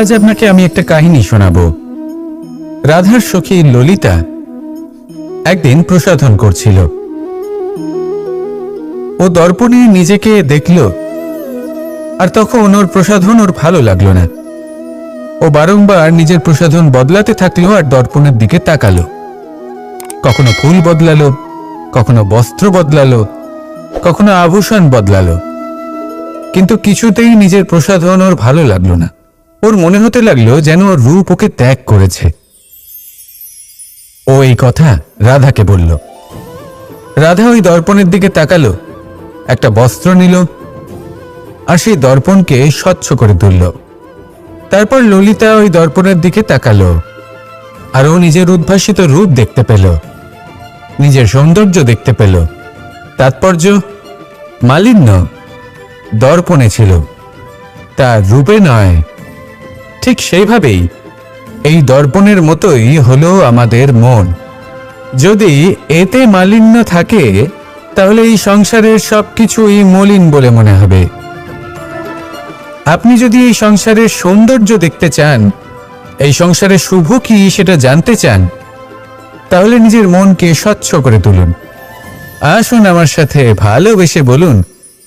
আজ আপনাকে আমি একটা কাহিনী শোনাবো। রাধার সখী ললিতা একদিন প্রসাধন করছিল। ও দর্পণে নিজেকে দেখল, আর তখন ওর প্রসাধন ওর ভালো লাগল না। ও বারংবার নিজের প্রসাধন বদলাতে থাকল আর দর্পণের দিকে তাকালো। কখনো ফুল বদলালো, কখনো বস্ত্র বদলালো, কখনো আভূষণ বদলালো। কিন্তু কিছুতেই নিজের প্রসাধন ওর ভালো লাগল না। ওর মনে হতে লাগল যেন ওর রূপ ওকে ত্যাগ করেছে। ও এই কথা রাধাকে বলল। রাধা ওই দর্পণের দিকে তাকালো, একটা বস্ত্র নিল, আর সেই দর্পণকে স্বচ্ছ করে তুলল। তারপর ললিতা ওই দর্পণের দিকে তাকালো, আর ও নিজের উদ্ভাসিত রূপ দেখতে পেল, নিজের সৌন্দর্য দেখতে পেল। তাৎপর্য মালিন্য দর্পণে ছিল, তার রূপে নয় ঠিক সেইভাবেই এই দর্পণের মতোই হলো আমাদের মন। যদি এতে মালিন্য থাকে, তাহলে এই সংসারের সবকিছুই মলিন বলে মনে হবে। আপনি যদি এই সংসারের সৌন্দর্য দেখতে চান, এই সংসারের শুভ কি সেটা জানতে চান, তাহলে নিজের মনকে স্বচ্ছ করে তুলুন। আসুন আমার সাথে ভালোবেসে বলুন,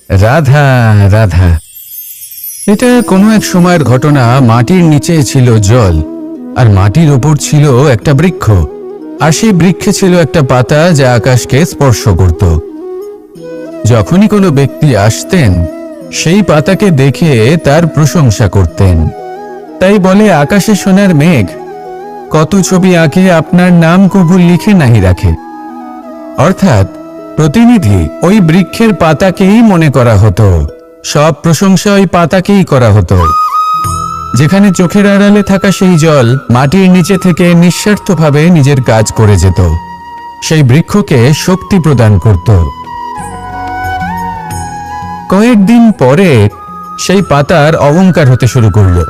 রাধা রাধা। এটা কোনো এক সময়ের ঘটনা, মাটির নিচে ছিল জল, আর মাটির ওপর ছিল একটা বৃক্ষ, আর সেই বৃক্ষে ছিল একটা পাতা যা আকাশকে স্পর্শ করত। যখনই কোনো ব্যক্তি আসতেন, সেই পাতাকে দেখে তার প্রশংসা করতেন। তাই বলে, আকাশে সোনার মেঘ, কত ছবি আঁকে আপনার নাম কবু লিখে নাহি রাখে। অর্থাৎ, প্রতিনিধি, ওই বৃক্ষের পাতাকেই মনে করা হতো। সব প্রশংসা ওই পাতাকেই করা হতো। যেখানে চোখের আড়ালে থাকা সেই জল মাটির নিচে থেকে নিঃস্বার্থভাবে নিজের কাজ করে যেত। সেই বৃক্ষকে শক্তি প্রদান করত। কয়েকদিন পরে সেই পাতার অহংকার হতে শুরু করল।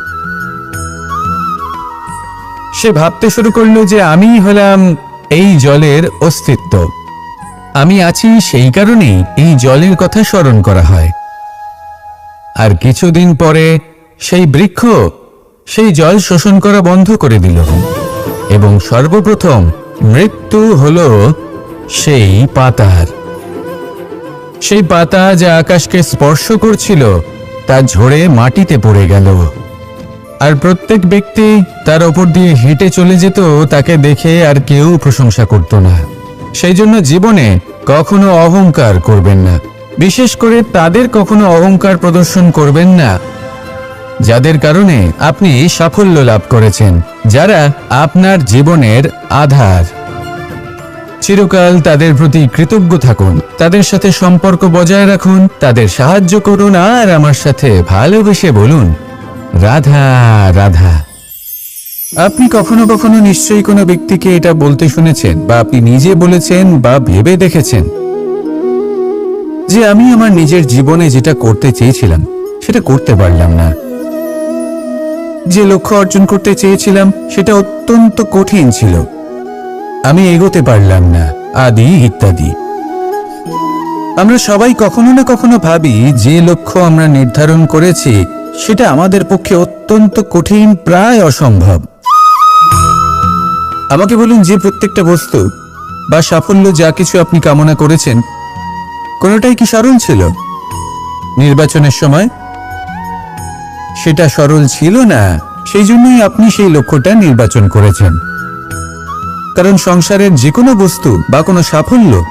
সে ভাবতে শুরু করল যে আমি হলাম এই জলের অস্তিত্ব। আমি আছি সেই কারণেই এই জলের কথা স্মরণ করা হয়। আর কিছুদিন পরে সেই বৃক্ষ সেই জল শোষণ করা বন্ধ করে দিল। এবং সর্বপ্রথম মৃত্যু হল সেই পাতার। সেই পাতা যা আকাশকে স্পর্শ করছিল, তা ঝরে মাটিতে পড়ে গেল। আর প্রত্যেক ব্যক্তি তার ওপর দিয়ে হেঁটে চলে যেত, তাকে দেখে আর কেউ প্রশংসা করত না। সেই জন্য জীবনে কখনো অহংকার করবেন না। বিশেষ করে তাদের কখনো অহংকার প্রদর্শন করবেন না। যাদের কারণে আপনি সাফল্য লাভ করেছেন, যারা আপনার জীবনের আধার। চিরকাল তাদের প্রতি কৃতজ্ঞ থাকুন, তাদের সাথে সম্পর্ক বজায় রাখুন, তাদের সাহায্য করুন, আর আমার সাথে ভালোবেসে বলুন, রাধা রাধা। আপনি কখনো কখনো নিশ্চয়ই কোনো ব্যক্তিকে এটা বলতে শুনেছেন, বা আপনি নিজে বলেছেন, বা ভেবে দেখেছেন। যে আমি আমার নিজের জীবনে যেটা করতে চেয়েছিলাম, সেটা করতে পারলাম না। যে লক্ষ্য অর্জন করতে চেয়েছিলাম, সেটা অত্যন্ত কঠিন ছিল। আমি এগোতে পারলাম না, আদি ইত্যাদি। আমরা সবাই কখনো না কখনো ভাবি, যে লক্ষ্য আমরা নির্ধারণ করেছি, সেটা আমাদের পক্ষে অত্যন্ত কঠিন, প্রায় অসম্ভব। আমাকে বলুন যে প্রত্যেকটা বস্তু বা সাফল্য যা কিছু আপনি কামনা করেছেন কোনোটাই কি সরল ছিল? নির্বাচনের সময়? সেটা সরল ছিল না। সেই জন্যই আপনি সেই লক্ষ্যটা নির্বাচন করেছেন। কারণ সংসারের যে কোনো বস্তু বা কোনো সাফল্য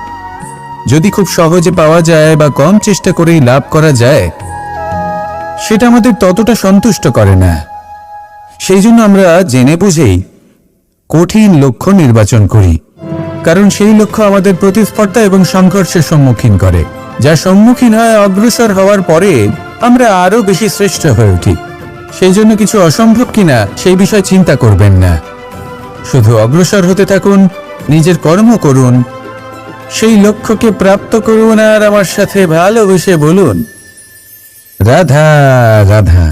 যদি খুব সহজে পাওয়া যায় বা কম চেষ্টা করেই লাভ করা যায়, সেটা আমাদের ততটা সন্তুষ্ট করে না। সেই জন্য আমরা জেনে বুঝেই কঠিন লক্ষ্য নির্বাচন করি। কারণ সেই লক্ষ্য আমাদের প্রতিস্পর্ধা এবং সংঘর্ষের সম্মুখীন করে। যা সম্মুখীন হয় অগ্রসর হওয়ার পরে আমরা আরও বেশি শ্রেষ্ঠ হয়ে উঠি। সেই জন্য কিছু অসম্ভব কিনা সেই বিষয়ে চিন্তা করবেন না। শুধু অগ্রসর হতে থাকুন, নিজের কর্ম করুন, সেই লক্ষ্যকে প্রাপ্ত করুন আর আমার সাথে ভালোবেসে বলুন, রাধা রাধা।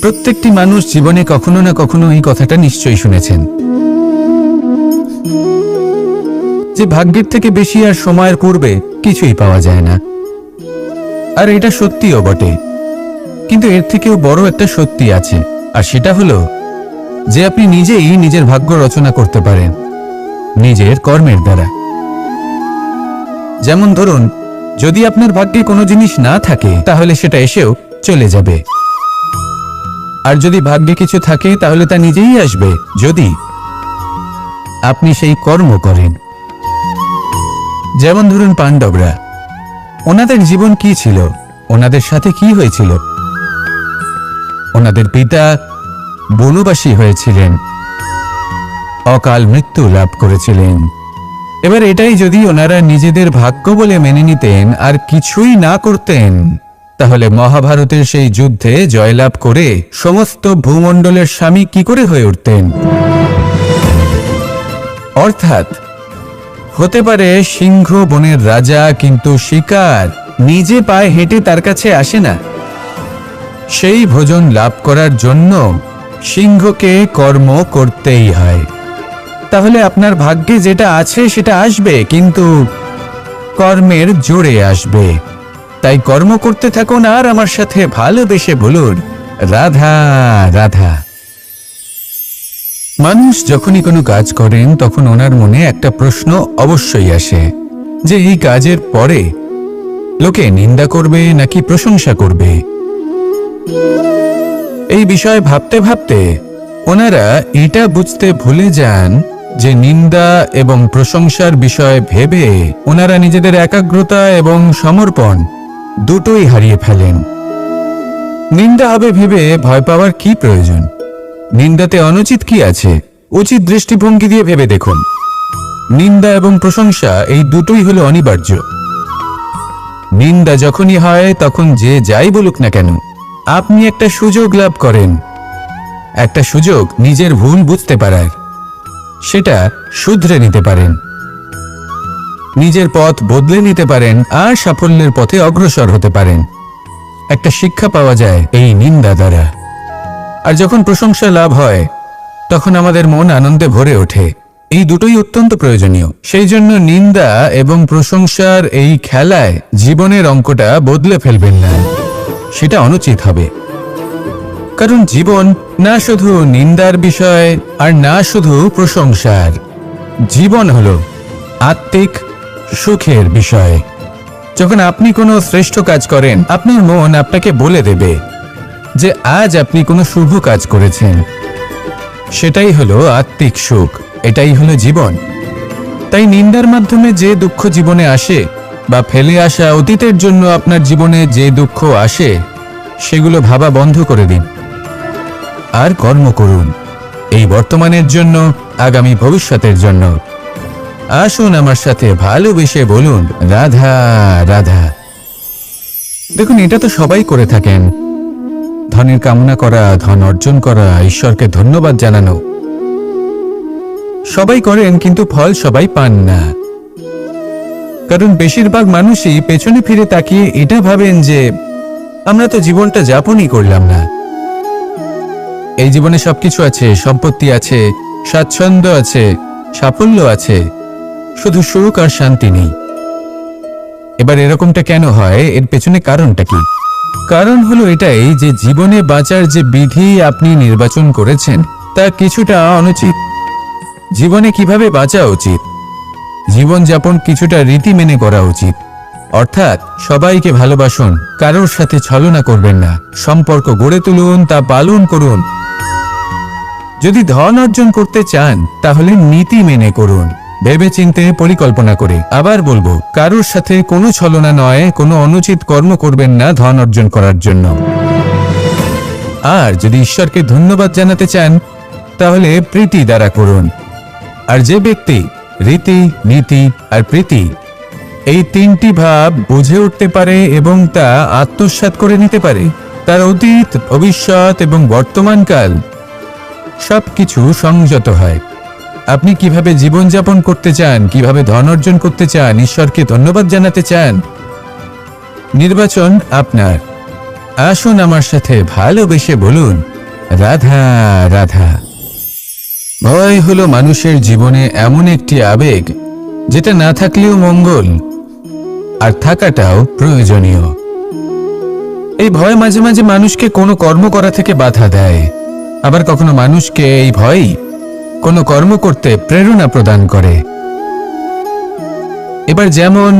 প্রত্যেকটি মানুষ জীবনে কখনো না কখনো এই কথাটা নিশ্চয়ই শুনেছেন। যে ভাগ্যের থেকে বেশি আর সময়ের পূর্বে কিছুই পাওয়া যায় না। আর এটা সত্যিও বটে। কিন্তু এর থেকেও বড় একটা সত্যি আছে, আর সেটা হলো যে আপনি নিজেই নিজের ভাগ্য রচনা করতে পারেন, নিজের কর্মের দ্বারা। যেমন ধরুন, যদি আপনার ভাগ্যে কোনো জিনিস না থাকে, তাহলে সেটা এসেও চলে যাবে। আর যদি ভাগ্যে কিছু থাকে, তাহলে তা নিজেই আসবে, যদি আপনি সেই কর্ম করেন। যেমন ধরুন পাণ্ডবরা, ওনাদের জীবন কি ছিল? ওনাদের সাথে কি হয়েছিল? ওনাদের পিতা বনবাসী হয়েছিলেন। অকাল মৃত্যু লাভ করেছিলেন। এবার এটাই যদি ওনারা নিজেদের ভাগ্য বলে মেনে নিতেন আর কিছুই না করতেন, তাহলে মহাভারতের সেই যুদ্ধে জয়লাভ করে সমস্ত ভূমণ্ডলের স্বামী কি করে হয়ে উঠতেন? অর্থাৎ হতে পারে সিংহ বনের রাজা, কিন্তু শিকার নিজে পায়ে হেঁটে তার কাছে আসে না। সেই ভোজন লাভ করার জন্য সিংহকে কর্ম করতেই হয়। তাহলে আপনার ভাগ্যে যেটা আছে সেটা আসবে, কিন্তু কর্মের জোরে আসবে। তাই কর্ম করতে থাকুন আর আমার সাথে ভালোবেসে বলুন, রাধা রাধা। মানুষ যখনই কোনো কাজ করেন, তখন ওনার মনে একটা প্রশ্ন অবশ্যই আসে, যে এই কাজের পরে লোকে নিন্দা করবে নাকি প্রশংসা করবে? এই বিষয়ে ভাবতে ভাবতে ওনারা এটা বুঝতে ভুলে যান যে নিন্দা এবং প্রশংসার বিষয় ভেবে ওনারা নিজেদের একাগ্রতা এবং সমর্পণ দুটোই হারিয়ে ফেলেন। নিন্দা হবে ভেবে ভয় পাওয়ার কি প্রয়োজন? নিন্দাতে অনুচিত কি আছে? উচিত দৃষ্টিভঙ্গি দিয়ে ভেবে দেখুন। নিন্দা এবং প্রশংসা এই দুটোই হলো অনিবার্য। নিন্দা যখনই হয়, তখন যে যাই বলুক না কেন, আপনি একটা সুযোগ লাভ করেন। একটা সুযোগ নিজের ভুল বুঝতে পারার। সেটা শুধরে নিতে পারেন। নিজের পথ বদলে নিতে পারেন আর সাফল্যের পথে অগ্রসর হতে পারেন। একটা শিক্ষা পাওয়া যায় এই নিন্দা দ্বারা। আর যখন প্রশংসা লাভ হয়, তখন আমাদের মন আনন্দে ভরে ওঠে। এই দুটোই অত্যন্ত প্রয়োজনীয়। সেই জন্য নিন্দা এবং প্রশংসার এই খেলায় জীবনের অঙ্কটা বদলে ফেলবেন না। সেটা অনুচিত হবে। কারণ জীবন না শুধু নিন্দার বিষয় আর না শুধু প্রশংসার। জীবন হলো আত্মিক সুখের বিষয়। যখন আপনি কোনো শ্রেষ্ঠ কাজ করেন, আপনার মন আপনাকে বলে দেবে। যে আজ আপনি কোনো শুভ কাজ করেছেন। সেটাই হলো আত্মিক সুখ, এটাই হলো জীবন। তাই নিন্দার মাধ্যমে যে দুঃখ জীবনে আসে বা ফেলে আসা অতীতের জন্য আপনার জীবনে যে দুঃখ আসে, সেগুলো ভাবা বন্ধ করে দিন। আর কর্ম করুন, এই বর্তমানের জন্য, আগামী ভবিষ্যতের জন্য। আসুন আমার সাথে ভালোবেসে বলুন, রাধা রাধা। দেখুন, এটা তো সবাই করে থাকেন। ধনের কামনা করা, ধন অর্জন করা, ঈশ্বরকে ধন্যবাদ জানানো। সবাই করেন, কিন্তু ফল সবাই পান না। কারণ বেশিরভাগ মানুষই পেছনে ফিরে তাকিয়ে এটা ভাবেন যে, আমরা তো জীবনটা যাপনই করলাম না। এই জীবনে সবকিছু আছে, সম্পত্তি আছে, স্বাচ্ছন্দ্য আছে, সাফল্য আছে, শুধু সুখ আর শান্তি নেই। এবার এরকমটা কেন হয়? এর পেছনে কারণটা কি? কারণ হলো এটাই যে জীবনে বাঁচার যে বিধি আপনি নির্বাচন করেছেন, তা কিছুটা অনুচিত। জীবনে কীভাবে বাঁচা উচিত? জীবনযাপন কিছুটা রীতি মেনে করা উচিত। অর্থাৎ সবাইকে ভালোবাসুন, কারোর সাথে ছলনা করবেন না। সম্পর্ক গড়ে তুলুন, তা পালন করুন। যদি ধন অর্জন করতে চান, তাহলে নীতি মেনে করুন। ভেবে চিনতে পরিকল্পনা করে। আবার বলব, কারোর সাথে কোনো ছলনা নয়, কোনো অনুচিত কর্ম করবেন না ধন অর্জন করার জন্য। আর যদি ঈশ্বরকে ধন্যবাদ জানাতে চান, তাহলে প্রীতি দ্বারা করুন। আর যে ব্যক্তি রীতি, নীতি আর প্রীতি, এই তিনটি ভাব বুঝে উঠতে পারে এবং তা আত্মসাৎ করে নিতে পারে, তার অতীত, ভবিষ্যৎ এবং বর্তমানকাল সবকিছু সংযত হয়। আপনি কীভাবে জীবনযাপন করতে চান, কীভাবে ধন অর্জন করতে চান, ঈশ্বরকে ধন্যবাদ জানাতে চান? নির্বাচন আপনার। আসুন আমার সাথে ভালোবেসে বলুন, রাধা রাধা। ভয় হলো মানুষের জীবনে এমন একটি আবেগ, যেটা না থাকলেও মঙ্গল, আর থাকাটাও প্রয়োজনীয়। এই ভয় মাঝে মাঝে মানুষকে কোনো কর্ম করা থেকে বাধা দেয়। আবার কখনো মানুষকে এই ভয় কোনো কর্ম করতে প্রেরণা প্রদান করে। এবার যেমন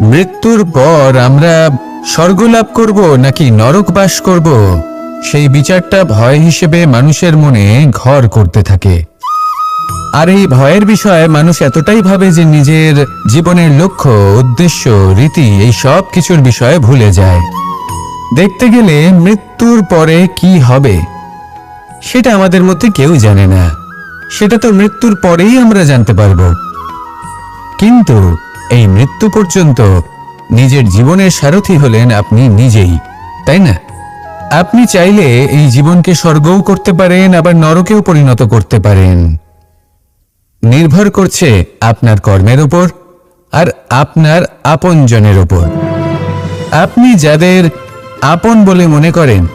মৃত্যুর পর আমরা স্বর্গ লাভ করব নাকি নরক বাস করব, সেই বিচারটা ভয় হিসেবে মানুষের মনে ঘর করতে থাকে। আর এই ভয়ের বিষয়ে মানুষ এতটাই ভাবে যে নিজের জীবনের লক্ষ্য, উদ্দেশ্য, রীতি, এই সব কিছুর বিষয়ে ভুলে যায়। দেখতে গেলে মৃত্যুর পরে কি হবে, সেটা আমাদের মধ্যে কেউ জানে না। সেটা তো মৃত্যুর পরেই আমরা জানতে পারব। কিন্তু এই মৃত্যু পর্যন্ত নিজের জীবনের সারথি হলেন আপনি নিজেই, তাই না? আপনি চাইলে এই জীবনকে স্বর্গও করতে পারেন, আবার নরকেও পরিণত করতে পারেন। নির্ভর করছে আপনার কর্মের উপর আর আপনার আপনজনের উপর। আপনি যাদের আপন বলে মনে করেন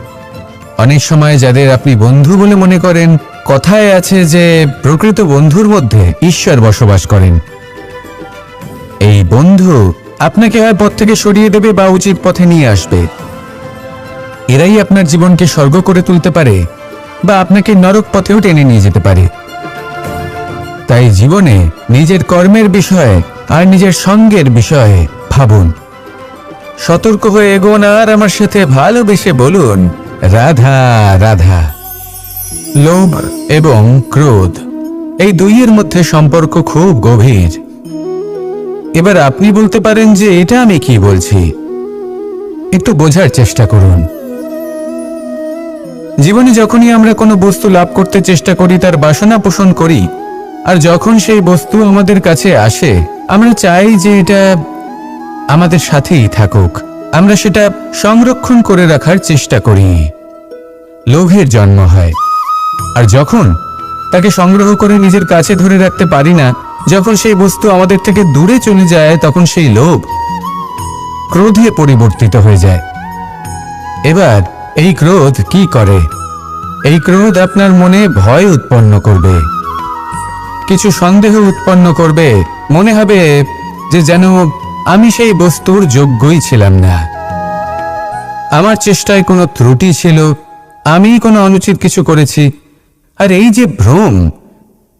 অনেক সময় যাদের আপনি বন্ধু বলে মনে করেন, কথায় আছে যে প্রকৃত বন্ধুর মধ্যে ঈশ্বর বসবাস করেন। এই বন্ধু আপনাকে হয় পথ থেকে সরিয়ে দেবে বা উচিত পথে নিয়ে আসবে। এরাই আপনার জীবনকে স্বর্গ করে তুলতে পারে বা আপনাকে নরক পথেও টেনে নিয়ে যেতে পারে। তাই জীবনে নিজের কর্মের বিষয়ে আর নিজের সঙ্গের বিষয়ে ভাবুন। সতর্ক হয়ে এগোন আর আমার সাথে ভালোবেসে বলুন রাধা রাধা। লোভ এবং ক্রোধ, এই দুইয়ের মধ্যে সম্পর্ক খুব গভীর। এবার আপনি বলতে পারেন যে এটা আমি কি বলছি। একটু বোঝার চেষ্টা করুন। জীবনে যখনই আমরা কোনো বস্তু লাভ করতে চেষ্টা করি, তার বাসনা পোষণ করি, আর যখন সেই বস্তু আমাদের কাছে আসে, আমরা চাই যে এটা আমাদের সাথেই থাকুক। আমরা সেটা সংরক্ষণ করে রাখার চেষ্টা করি। লোভের জন্ম হয়। আর যখন তাকে সংগ্রহ করে নিজের কাছে ধরে রাখতে পারি না, যখন সেই বস্তু আমাদের থেকে দূরে চলে যায়, তখন সেই লোভ ক্রোধে পরিবর্তিত হয়ে যায়। এবার এই ক্রোধ কি করে? এই ক্রোধ আপনার মনে ভয় উৎপন্ন করবে। কিছু সন্দেহ উৎপন্ন করবে। মনে হবে যে যেন আমি সেই বস্তুর যোগ্যই ছিলাম না। আমার চেষ্টায় কোনো ত্রুটি ছিল, আমি কোনো অনুচিত কিছু করেছি। আর এই যে ভ্রম,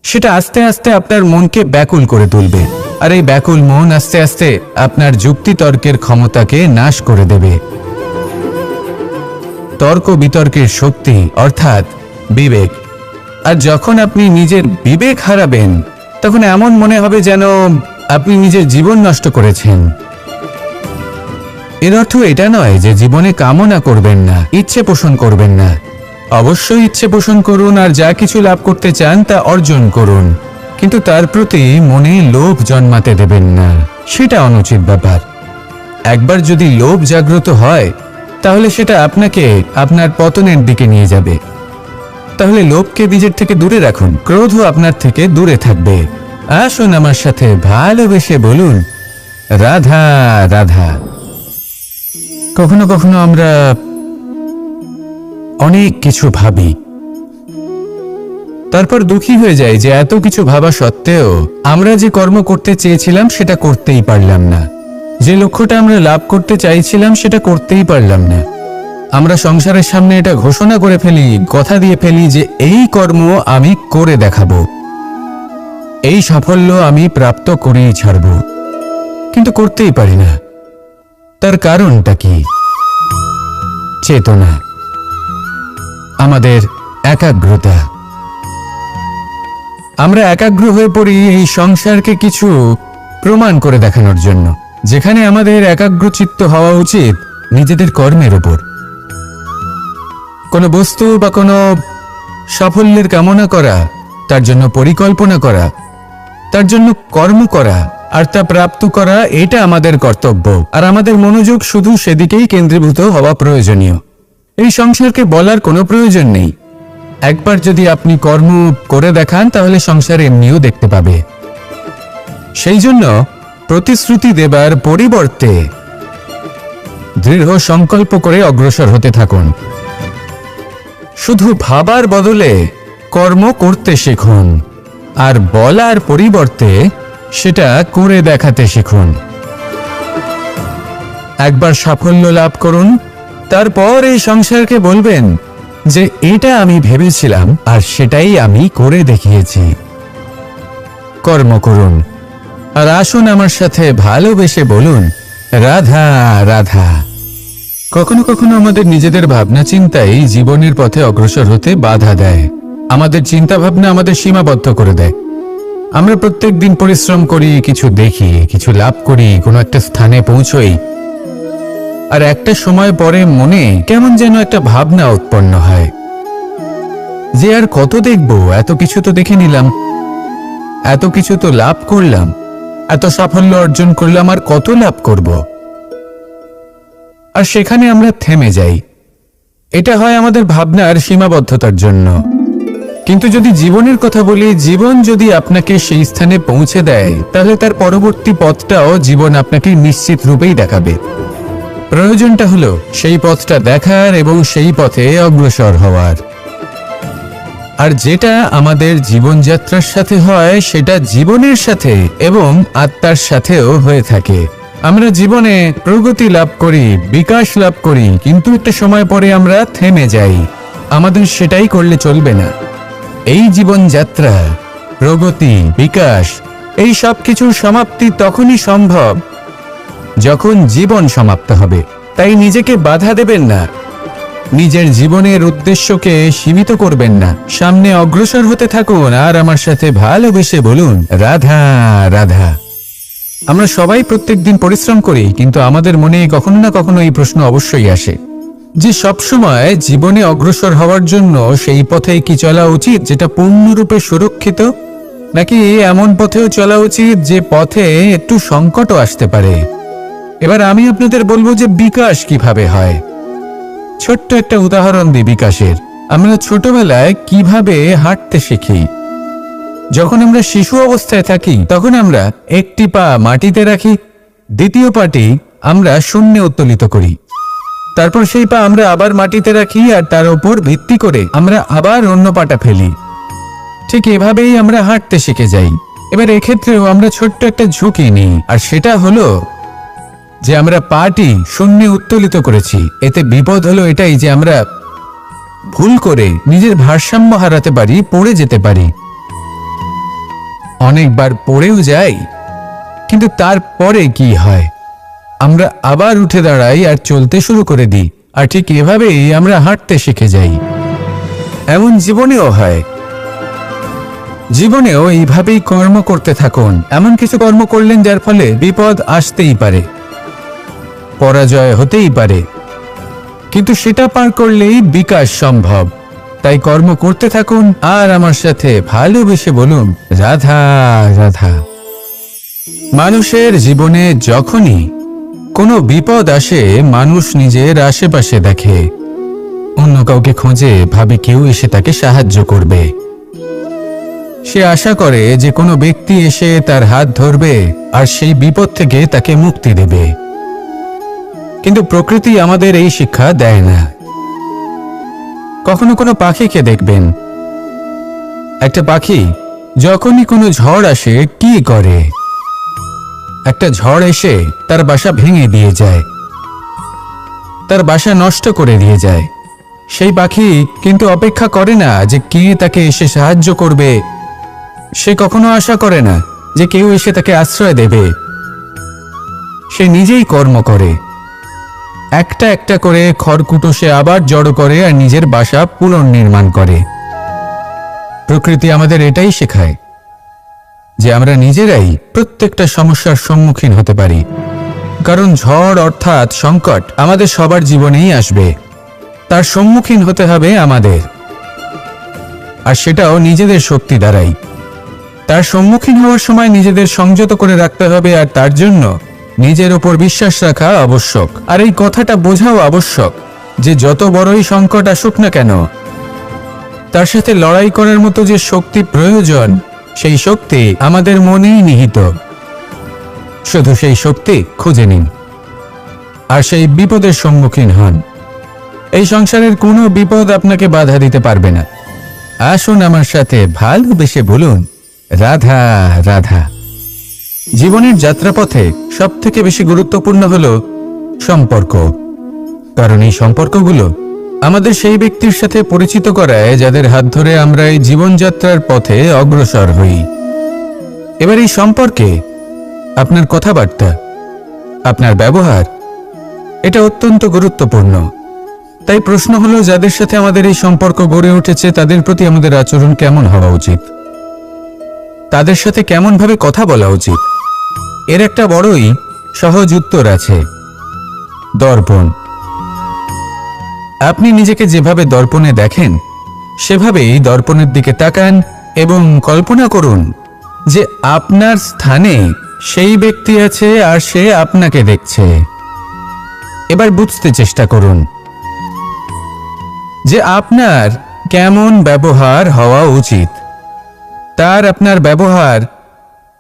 সেটা আস্তে আস্তে আপনার মনকে ব্যাকুল করে তুলবে। আর এই ব্যাকুল মন আস্তে আস্তে আপনার যুক্তিতর্কের ক্ষমতাকে নাশ করে দেবে। তর্ক বিতর্কের শক্তি, অর্থাৎ বিবেক। আর যখন আপনি নিজের বিবেক হারাবেন, তখন এমন মনে হবে যেন আপনি নিজের জীবন নষ্ট করেছেন। এর অর্থ এটা নয় যে জীবনে কামনা করবেন না, ইচ্ছে পোষণ করবেন না। অবশ্যই ইচ্ছে পোষণ করুন আর যা কিছু লাভ করতে চান তা অর্জন করুন, কিন্তু তার প্রতি মনে লোভ জন্মাতে দেবেন না, সেটা অনুচিত ব্যাপার। একবার যদি লোভ জাগ্রত হয়, তাহলে সেটা আপনাকে আপনার পতনের দিকে নিয়ে যাবে। তাহলে লোভকে নিজের থেকে দূরে রাখুন, ক্রোধও আপনার থেকে দূরে থাকবে। আসুন আমার সাথে ভালোবেসে বলুন, রাধা রাধা। কখনো কখনো আমরা অনেক কিছু ভাবি। তারপর দুঃখী হয়ে যায় যে এত কিছু ভাবা সত্ত্বেও আমরা যে কর্ম করতে চেয়েছিলাম সেটা করতেই পারলাম না। যে লক্ষ্যটা আমরা লাভ করতে চাইছিলাম সেটা করতেই পারলাম না। আমরা সংসারের সামনে এটা ঘোষণা করে ফেলি, কথা দিয়ে ফেলি যে এই কর্ম আমি করে দেখাবো। এই সাফল্য আমি প্রাপ্ত করেই ছাড়ব। কিন্তু করতেই পারি না। তার কারণটা কি? চেতনা। আমাদের একাগ্রতা। আমরা একাগ্র হয়ে পড়ি এই সংসারকে কিছু প্রমাণ করে দেখানোর জন্য। যেখানে আমাদের একাগ্রচিত্ত হওয়া উচিত নিজেদের কর্মের ওপর কোনো বস্তু বা কোনো সাফল্যের কামনা করা, তার জন্য পরিকল্পনা করা তার জন্য কর্ম করা আর তা প্রাপ্ত করা এটা আমাদের কর্তব্য। আর আমাদের মনোযোগ শুধু সেদিকেই কেন্দ্রীভূত হওয়া প্রয়োজনীয়। এই সংসারকে বলার কোনো প্রয়োজন নেই। একবার যদি আপনি কর্ম করে দেখান, তাহলে সংসার এমনিও দেখতে পাবে। সেই জন্য প্রতিশ্রুতি দেবার পরিবর্তে দৃঢ় সংকল্প করে অগ্রসর হতে থাকুন। শুধু ভাবার বদলে কর্ম করতে শিখুন। আর বলার পরিবর্তে সেটা করে দেখাতে শিখুন। একবার সাফল্য লাভ করুন, তারপর এই সংসারকে বলবেন যে, এটা আমি ভেবেছিলাম আর সেটাই আমি করে দেখিয়েছি। কর্ম করুন আর আসুন আমার সাথে ভালোবেসে বলুন, রাধা রাধা। কখনো কখনো আমাদের নিজেদের ভাবনা চিন্তাই জীবনের পথে অগ্রসর হতে বাধা দেয়। আমাদের চিন্তা ভাবনা আমাদের সীমাবদ্ধ করে দেয়। আমরা প্রত্যেক দিন পরিশ্রম করি, কিছু দেখি, কিছু লাভ করি, কোনো একটা স্থানে পৌঁছই। আর একটা সময় পরে মনে কেমন যেন একটা ভাবনা উৎপন্ন হয়। যে আর কত দেখব, এত কিছু তো দেখে নিলাম, এত কিছু তো লাভ করলাম, এত সাফল্য অর্জন করলাম, আর কত লাভ করব? আর সেখানে আমরা থেমে যাই। এটা হয় আমাদের ভাবনার সীমাবদ্ধতার জন্য। কিন্তু যদি জীবনের কথা বলি, জীবন যদি আপনাকে সেই স্থানে পৌঁছে দেয়, তাহলে তার পরবর্তী পথটাও জীবন আপনাকে নিশ্চিত রূপেই দেখাবে। প্রয়োজনটা হলো সেই পথটা দেখার এবং সেই পথে অগ্রসর হওয়ার। আর যেটা আমাদের জীবনযাত্রার সাথে হয়, সেটা জীবনের সাথে এবং আত্মার সাথেও হয়ে থাকে। আমরা জীবনে প্রগতি লাভ করি, বিকাশ লাভ করি, কিন্তু একটা সময় পরে আমরা থেমে যাই। আমাদের সেটাই করলে চলবে না। এই জীবনযাত্রা, প্রগতি, বিকাশ, এই সব কিছুর সমাপ্তি তখনই সম্ভব যখন জীবন সমাপ্ত হবে। তাই নিজেকে বাধা দেবেন না। নিজের জীবনের উদ্দেশ্যকে সীমিত করবেন না। সামনে অগ্রসর হতে থাকুন আর আমার সাথে ভালোবেসে বলুন, রাধা রাধা। আমরা সবাই প্রত্যেকদিন পরিশ্রম করি, কিন্তু আমাদের মনে কখনো না কখনো এই প্রশ্ন অবশ্যই আসে। যে সবসময় জীবনে অগ্রসর হওয়ার জন্য সেই পথে কি চলা উচিত, যেটা পূর্ণরূপে সুরক্ষিত? নাকি এমন পথেও চলা উচিত যে পথে একটু সংকটও আসতে পারে? এবার আমি আপনাদের বলব যে বিকাশ কীভাবে হয়। ছোট্ট একটা উদাহরণ দিই বিকাশের। আমরা ছোটবেলায় কীভাবে হাঁটতে শিখি? যখন আমরা শিশু অবস্থায় থাকি, তখন আমরা একটি পা মাটিতে রাখি, দ্বিতীয় পাটি আমরা শূন্যে উত্তোলিত করি। তারপর সেই পা আমরা আবার মাটিতে রাখি আর তার উপর ভিত্তি করে আমরা আবার অন্য পাটা ফেলি। ঠিক এভাবেই আমরা হাঁটতে শিখে যাই। এবার এক্ষেত্রেও আমরা ছোট্ট একটা ঝুঁকি নিই, আর সেটা হলো যে আমরা পাটি শূন্যে উত্তোলিত করেছি। এতে বিপদ হলো এটাই যে আমরা ভুল করে নিজের ভারসাম্য হারাতে পারি, পড়ে যেতে পারি। অনেকবার পড়েও যাই, কিন্তু তারপরে কি হয়? আমরা আবার উঠে দাঁড়াই আর চলতে শুরু করে দিই। আর ঠিক এভাবেই আমরা হাঁটতে শিখে যাই। এমন জীবনেও হয়। জীবনেও এইভাবেই কর্ম করতে থাকুন। এমন কিছু কর্ম করলেন যার ফলে বিপদ আসতেই পারে। পরাজয় হতেই পারে। কিন্তু সেটা পার করলেই বিকাশ সম্ভব। তাই কর্ম করতে থাকুন আর আমার সাথে ভালোবেসে বলুন, রাধা রাধা। মানুষের জীবনে যখনই কোনো বিপদ আসে, মানুষ নিজের আশেপাশে দেখে। অন্য কাউকে খোঁজে ভাবে কেউ এসে তাকে সাহায্য করবে। সে আশা করে যে কোনো ব্যক্তি এসে তার হাত ধরবে আর সেই বিপদ থেকে তাকে মুক্তি দেবে। কিন্তু প্রকৃতি আমাদের এই শিক্ষা দেয় না। কখনো কোনো পাখিকে দেখবেন। একটা পাখি, যখনই কোনো ঝড় আসে, কি করে? একটা ঝড় এসে তার বাসা ভেঙে দিয়ে যায়। তার বাসা নষ্ট করে দিয়ে যায়। সেই পাখি কিন্তু অপেক্ষা করে না যে কে তাকে এসে সাহায্য করবে। সে কখনো আশা করে না যে কেউ এসে তাকে আশ্রয় দেবে। সে নিজেই কর্ম করে। একটা একটা করে খড়কুটো সে আবার জড়ো করে আর নিজের বাসা পুনর্নির্মাণ করে। প্রকৃতি আমাদের এটাই শেখায়। যে আমরা নিজেরাই প্রত্যেকটা সমস্যার সম্মুখীন হতে পারি। কারণ ঝড় অর্থাৎ সংকট আমাদের সবার জীবনেই আসবে। তার সম্মুখীন হতে হবে আমাদের। আর সেটাও নিজেদের শক্তি দ্বারাই। তার সম্মুখীন হওয়ার সময় নিজেদের সংযত করে রাখতে হবে আর তার জন্য নিজের ওপর বিশ্বাস রাখা আবশ্যক। আর এই কথাটা বোঝাও আবশ্যক যে যত বড়ই সংকট আসুক না কেন, তার সাথে লড়াই করার মতো যে শক্তি প্রয়োজন সেই শক্তি আমাদের মনেই নিহিত। শুধু সেই শক্তি খুঁজে নিন। আর সেই বিপদের সম্মুখীন হন। এই সংসারের কোনো বিপদ আপনাকে বাধা দিতে পারবে না। আসুন আমার সাথে ভালোবেসে বলুন, রাধা রাধা। জীবনের যাত্রাপথে সব থেকে বেশি গুরুত্বপূর্ণ হল সম্পর্ক। কারণ এই সম্পর্কগুলো আমাদের সেই ব্যক্তির সাথে পরিচিত করায় যাদের হাত ধরে আমরা এই জীবনযাত্রার পথে অগ্রসর হই। এবার এই সম্পর্কে আপনার কথাবার্তা, আপনার ব্যবহার, এটা অত্যন্ত গুরুত্বপূর্ণ। তাই প্রশ্ন হলো, যাদের সাথে আমাদের এই সম্পর্ক গড়ে উঠেছে, তাদের প্রতি আমাদের আচরণ কেমন হওয়া উচিত? তাদের সাথে কেমন ভাবে কথা বলা উচিত? এর একটা বড়ই সহজ উত্তর আছে, দর্পণ। আপনি নিজেকে যেভাবে দর্পণে দেখেন, সেভাবেই দর্পণের দিকে তাকান এবং কল্পনা করুন যে আপনার স্থানে সেই ব্যক্তি আছে আর সে আপনাকে দেখছে। এবার বুঝতে চেষ্টা করুন যে আপনার কেমন ব্যবহার হওয়া উচিত। তার আপনার ব্যবহার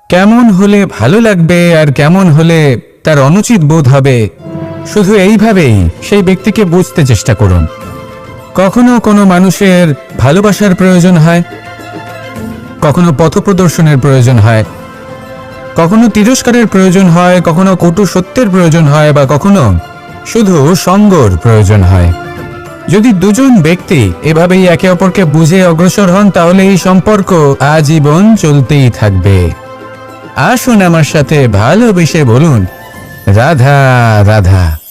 কেমন হলে ভালো লাগবে আর কেমন হলে তার অনুচিত বোধ হবে শুধু এইভাবেই সেই ব্যক্তিকে বুঝতে চেষ্টা করুন। কখনো কোনো মানুষের ভালোবাসার প্রয়োজন হয়, কখনো পথপ্রদর্শনের প্রয়োজন হয়, কখনো তিরস্কারের প্রয়োজন হয়, কখনো কটু সত্যের প্রয়োজন হয় বা কখনো শুধু সঙ্গর প্রয়োজন হয়। যদি দুজন ব্যক্তি এভাবেই একে অপরকে বুঝে অগ্রসর হন, তাহলে এই সম্পর্ক আজীবন চলতেই থাকবে। আসুন আমার সাথে ভালোবেসে বলুন রাধা রাধা